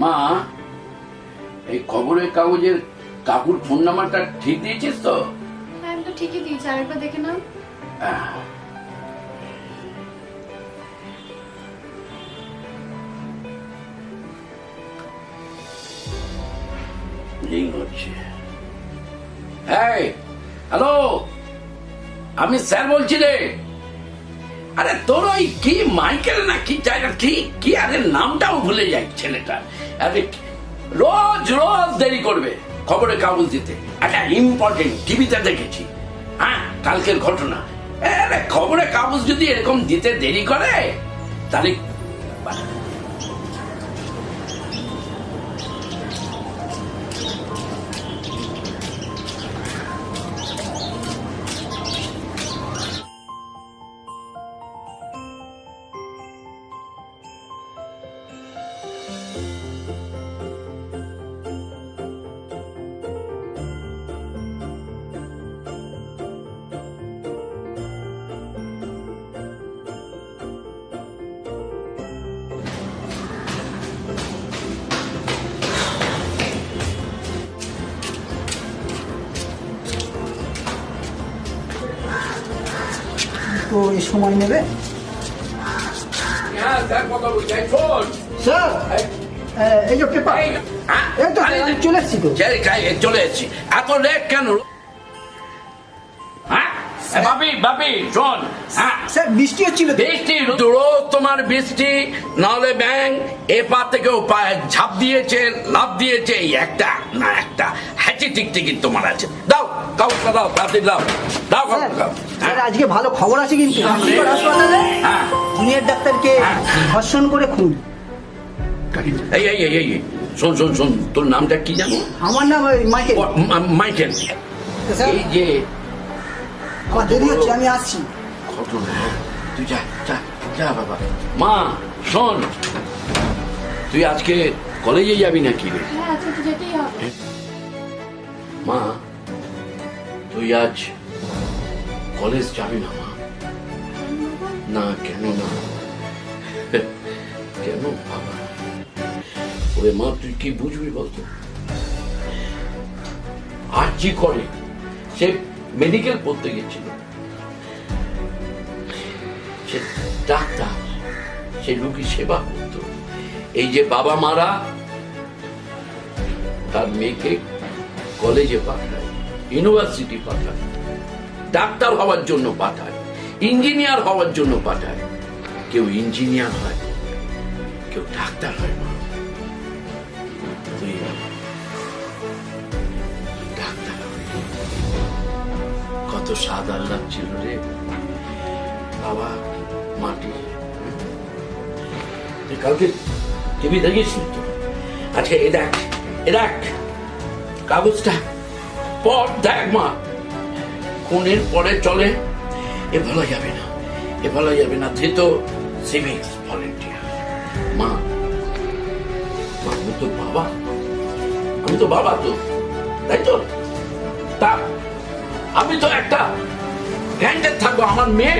মা এই খবরের কাগজের কাকুর ফোন নাম্বারটা ঠিক দিয়েছিস তো? হ্যাঁ আমি তো ঠিকই দিয়েছি আরেকবার দেখে নাও। রিং হচ্ছে। এই হ্যালো আমি স্যার বলছি রে। আরে তোর ওই কি মাইকেল না কি জায়গা কি কি আরে নামটাও ভুলে যাই ছেলেটা আরে রোজ রোজ দেরি করবে খবরের কাগজ দিতে। একটা ইম্পর্টেন্ট টিভিতে দেখেছি। হ্যাঁ কালকের ঘটনা। খবরে কাগজ যদি এরকম দিতে দেরি করে, তাহলে তো সময় নেবে। হ্যাঁ স্যার এই শোন। স্যার এই- এ- এই যে পেপার। এই? তো চলে এসছি তো। চলে এসেছি। এত লেট কেন? হ্যাঁ? শোন। হ্যাঁ। স্যার বৃষ্টি হচ্ছিল বৃষ্টি রোজ তোমার বৃষ্টি নাহলে ব্যাং এ পা থেকে ও পা ঝাঁপ দিয়েছে লাভ দিয়েছে এই একটা না একটা। হ্যাচি টিকটিকি তোমার আছে। দাও। দাও দাও তাড়াতাড়ি দাও। দাও দাও, স্যার, আজকে ভালো খবর আছে কিন্তু। হাসপাতালে হ্যাঁ। জুনিয়র ডাক্তারকে হ্যাঁ। ধর্ষণ করে খুন। এই এই এই এই শোন শোন শোন তোর নামটা কি জানো? আমার নাম ওই মাইকেল। মাইকেল। এই যে আমার দেরি হচ্ছে আমি আসছি। তুই যা যা যা বাবা। মা শোন। তুই আজকে কলেজে যাবি নাকি রে? হ্যাঁ আজকে তো যেতেই হবে। মা তুই আজ কলেজ যাবি না, মা? না, কেন না? কেন, বাবা? ওরে মা, তুই কি বুঝবি বলতো? আর কি করে, সে মেডিকেল পড়তে গেছিল। সে ডাক্তার, সে রুগী সেবা করতো। এই যে বাবা মারা, তার মেয়েকে কলেজে পাঠায়। ইউনিভার্সিটি পাঠায়। ডাক্তার হওয়ার জন্য পাঠায়। ইঞ্জিনিয়ার হওয়ার জন্য পাঠায়। কেউ ইঞ্জিনিয়ার হয়, কেউ ডাক্তার হয়। কত স্বাদ আল্লাহ ছিল রে। বাবা, মাটি। কালকে টিভি দেখিস আচ্ছা এ দেখ এ দেখ, কাগজটা। পর দেখ মা, খুনের পরে চলে, এ ভালো যাবে না, এ ভালো যাবে না, ধৃত সিভিক্স ভলেন্টিয়ার। মা আমি তো বাবা, আমি তো বাবা তো, তাই তো? তা, আমি তো একটা গ্যাংটার থাকব, আমার মেয়ে।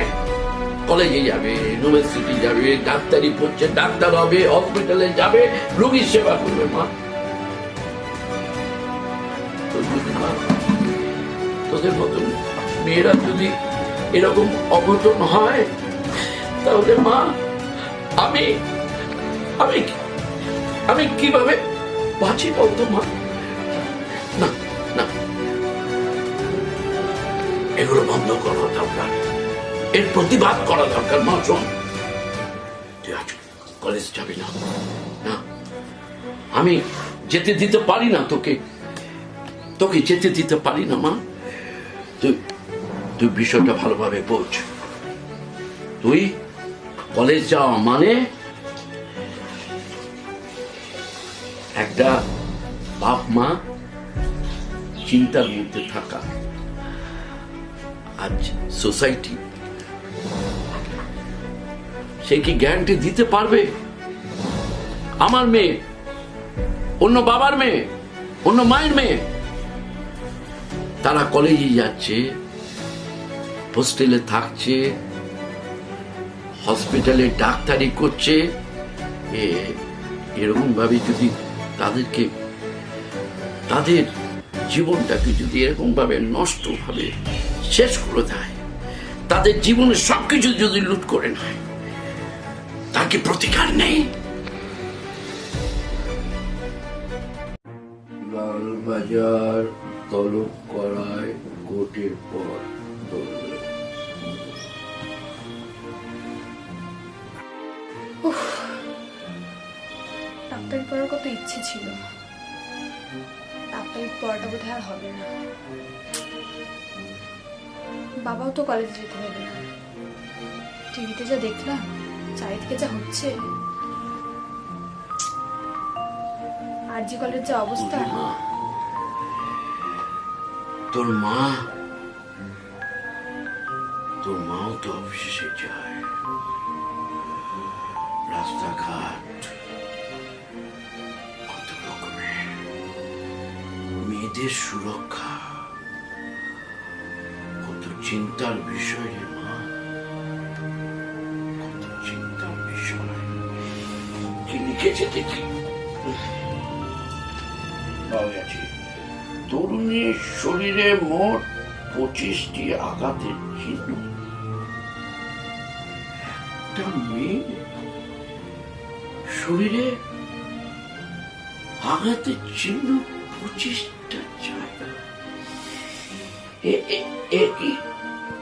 কলেজে যাবে ইউনিভার্সিটি যাবে, ডাক্তারি পড়ছে, ডাক্তার হবে হসপিটালে যাবে, রুগীর সেবা করবে, মা। তোদের মতন মেয়েরা যদি এরকম অঘটন হয়, তাহলে মা, আমি আমি আমি কীভাবে বাঁচি বলতো মা? না না। এগুলো বন্ধ করা দরকার। এর প্রতিবাদ করা দরকার, মা, শোন। তুই আজ কলেজ যাবি না? না। আমি যেতে দিতে পারি না তোকে। তোকে যেতে দিতে পারি না, মা। তুই তুই বিষয়টা ভালোভাবে বোঝ। তুই কলেজ যাওয়া মানে একটা বাপ মা চিন্তার মধ্যে থাকা। আজ সোসাইটি সে কি গ্যারান্টি দিতে পারবে? আমার মেয়ে, অন্য বাবার মেয়ে, অন্য মায়ের মেয়ে। তারা কলেজে যাচ্ছে, হোস্টেলে থাকছে, হসপিটালে ডাক্তারি করছে এরকম ভাবে যদি তাদেরকে, তাদের জীবনটাকে যদি এরকম ভাবে নষ্ট ভাবে শেষ করে দেয়, তাদের জীবনের সবকিছু যদি লুট করে নেয়, তার কি প্রতিকার নেই? লালবাজার তলব করায় কোর্টের পর দৌড়ল। ডাক্তারি পড়ার কত ইচ্ছে ছিল। ডাক্তারি পড়াটা বোধ আর হবে না। বাবাও তো কলেজে যেতে দেবে না। টিভিতে যা দেখলাম চারিদিকে যা হচ্ছে। আর জি কলের যা অবস্থা তোর মা? তোর মাও তো অফিসে যায়। রাস্তাঘাট, কত রকমের। মেয়েদের সুরক্ষা। কত চিন্তার বিষয় মা। কত চিন্তার বিষয়। কি লিখেছে দেখি। তরুণীর শরীরে মোট পঁচিশটি আঘাতের চিহ্ন একটা মেয়ে শরীরে আঘাতের চিহ্ন পঁচিশটা জায়গা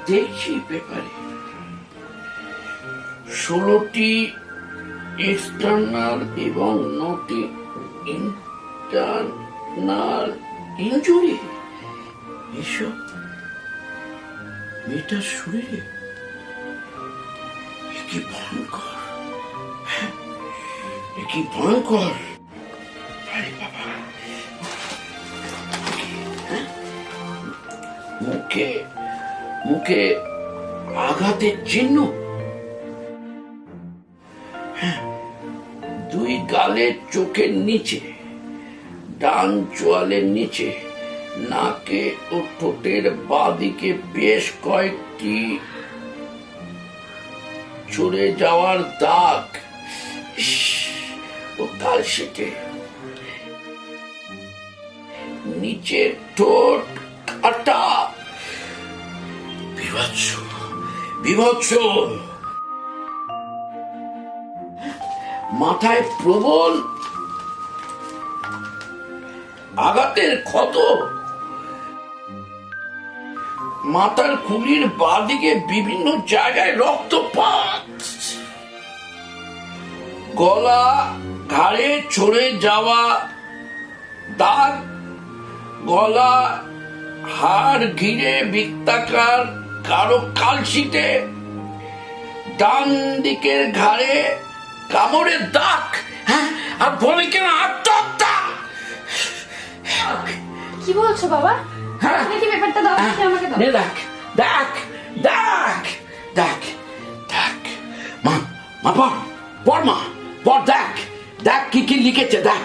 দেখছি ষোলোটি এক্সটার্নাল এবং নটি ইন্টারনাল ইনজুরি এসব মেয়েটার শরীরে কি ভয়ঙ্কর। হ্যাঁ? কি ভয়ঙ্কর। হ্যাঁ? মুখে মুখে আঘাতের চিহ্ন। দুই গালের চোখের নিচে। ডান চোয়ালের নিচে, নাকে ও ঠোঁটের বাঁদিকে বেশ কয়েকটি চড়ে যাওয়ার দাগ। ও কাল সেটে। নিচের ঠোঁট কাটা। বিভৎস বিভৎস। মাথায় প্রবল আঘাতের ক্ষত। মাথার খুলির বাদিকে বিভিন্ন জায়গায় রক্তপাত। গলা, ঘাড়ে ছড়ে যাওয়া দাগ, গলা, হাড় ঘিরে বৃত্তাকার কারও কালশিটে, ডান দিকের ঘাড়ে কামড়ের দাগ হ্যাঁ? আর বলে কেন আত্মহত্যা? কি বলছো বাবা? হ্যাঁ। দেখি পেপারটা দাও আমাকে দাও? দেখ দেখ দেখ দেখ দেখ। মা মা পড় পড় মা পড় দেখ দেখ কি কি লিখেছে দেখ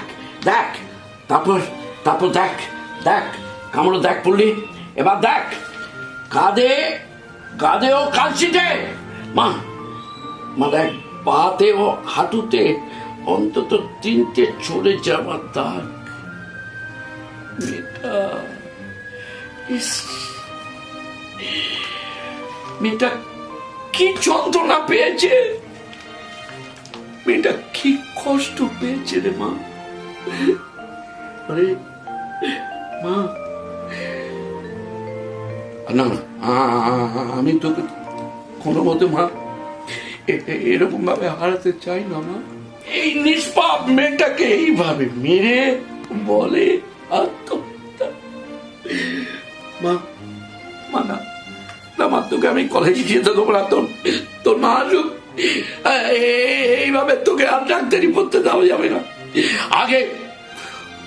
দেখ। তারপর তারপর দেখ দেখ কামড় দেখ পড়লি এবার দেখ কাঁধে কাঁধে ও কালশিটে মা মা দেখ পাতে ও হাঁটুতে অন্তত তিনটে চলে যাওয়ার দাগ। মেয়েটা কি যন্ত্রণা পেয়েছে? মেয়েটা কি কষ্ট পেয়েছে রে মা? আরে, মা। না আমি তোকে কোনো মতে, মা এরকম ভাবে হারাতে চাই না, মা। এই নিষ্পাপ মেয়েটাকে এইভাবে মেরে বলে তোকে আমি কলেজে তোর তোর মা আসুক। এইভাবে তোকে আর ডাক্তারি পড়তে দেওয়া যাবে না। আগে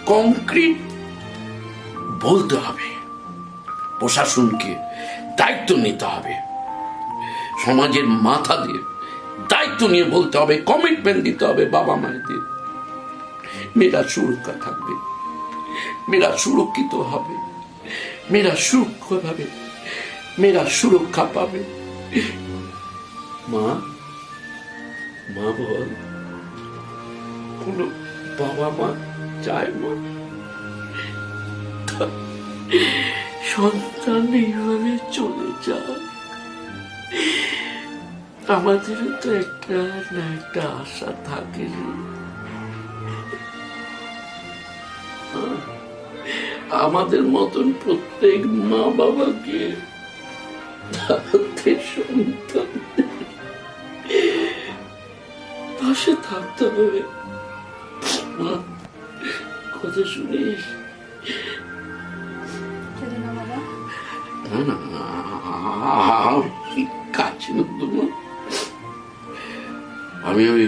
কংক্রিট বলতে হবে। প্রশাসনকে দায়িত্ব নিতে হবে। সমাজের মাথা দিয়ে দায়িত্ব নিয়ে বলতে হবে কমিটমেন্ট দিতে হবে বাবা মায়েদের। মেয়েরা সুরক্ষা থাকবে। মেয়েরা সুরক্ষিত হবে। মেয়েরা সুরক্ষা পাবে মেয়েরা সুরক্ষা পাবে। মা মা বল। কোনো বাবা মা চায় মা? সন্তান এইভাবে চলে যায়। আমাদেরও তো একটা না একটা আশা থাকে রে। আমাদের মতন প্রত্যেক মা বাবাকে সন্তানদের পাশে থাকতে হবে। কথা শুনিস? না না আমি কাছে তোমার আমি ওই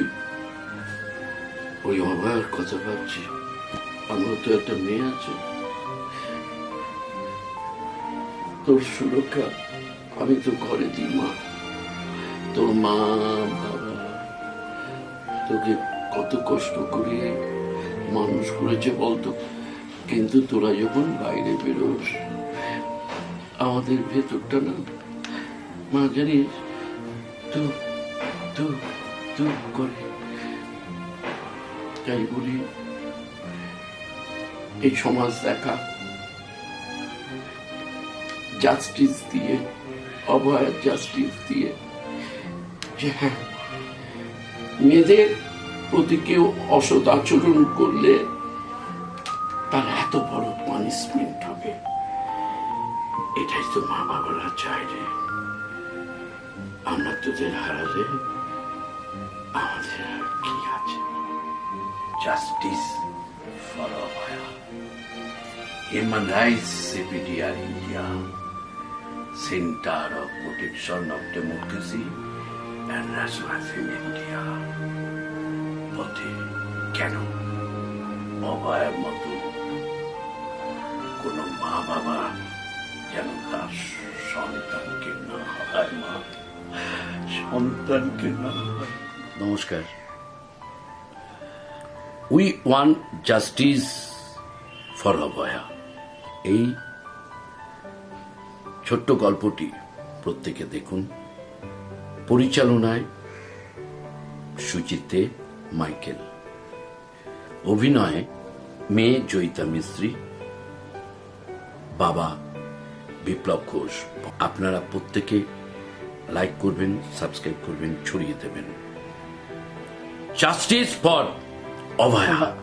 ওই অভয়ের কথা ভাবছি। আমার তো একটা মেয়ে আছে। তোর সুরক্ষা আমি তো ঘরে দিই, মা। তোর মা, বাবা, তোকে কত কষ্ট করে মানুষ করেছে বলতো। কিন্তু তোরা যখন বাইরে বেরোস, আমাদের ভেতরটা না, মা, জানিস? তু তু তু করে। তাই বলি, এই সমাজ দেখা জাস্টিস দিয়ে অভয় জাস্টিস দিয়ে, যে হ্যাঁ মেয়েদের প্রতি কেউ অসৎ আচরণ করলে তার এত বড় পানিশমেন্ট হবে। এটাই তো মা বাবারা চায় রে। আমরা তোদের হারালে আমাদের আর কি আছে? Justice for Abhaya human rights CPDR India centre of protection of democracy and nationalism India পথে কেন অভয়ের মতো কোনো মা বাবা যেন তার সন্তানকে না হয় মা সন্তানকে না হয় নমস্কার we want justice for Abhaya এই ছোট্ট গল্পটি প্রত্যেকে দেখুন। পরিচালনায় সুচিতে মাইকেল। অভিনয়ে মেয়ে জয়িতা মিস্ত্রি। বাবা বিপ্লব ঘোষ। আপনারা প্রত্যেকে লাইক করবেন, সাবস্ক্রাইব করবেন, ছড়িয়ে দেবেন। Justice for Abhaya.